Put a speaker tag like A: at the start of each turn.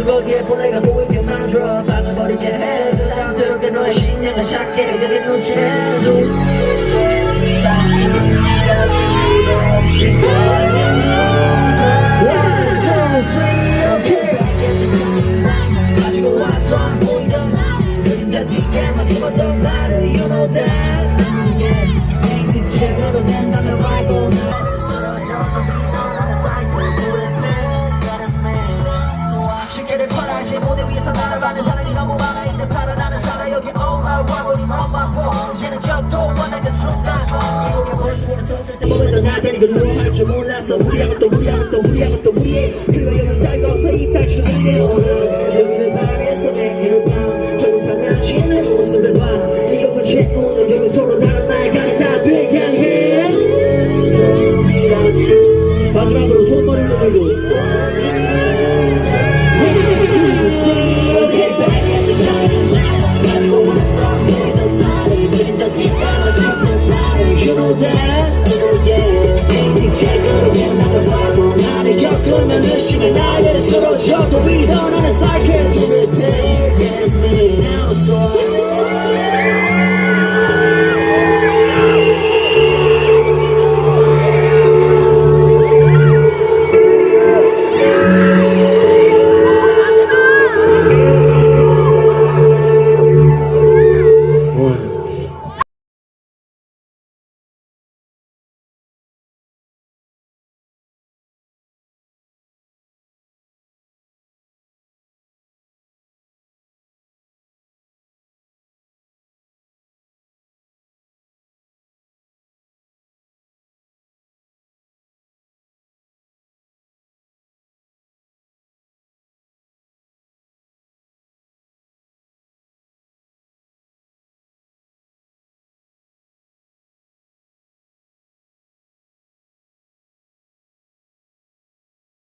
A: 조다가도 거기에 보내가고 있게 만 들어 방을 버리게 해 부담스럽게 너의 신념을 찾게 뒷게만 숨었던 나를 You know that. 내 인생 책으로 낸다면 rival 위에서 날아가는 사람이 너무 많아. 이를 팔아 나는 살아. 여기 all I want 우리 너만 보고 이제는 격도 원하는 순간. 볼수 있는 섰을 때 보면 나 데리고 누워할 줄 몰랐어 우리하고 또 우리하고 또 우리하고 또 우리의 그리고 women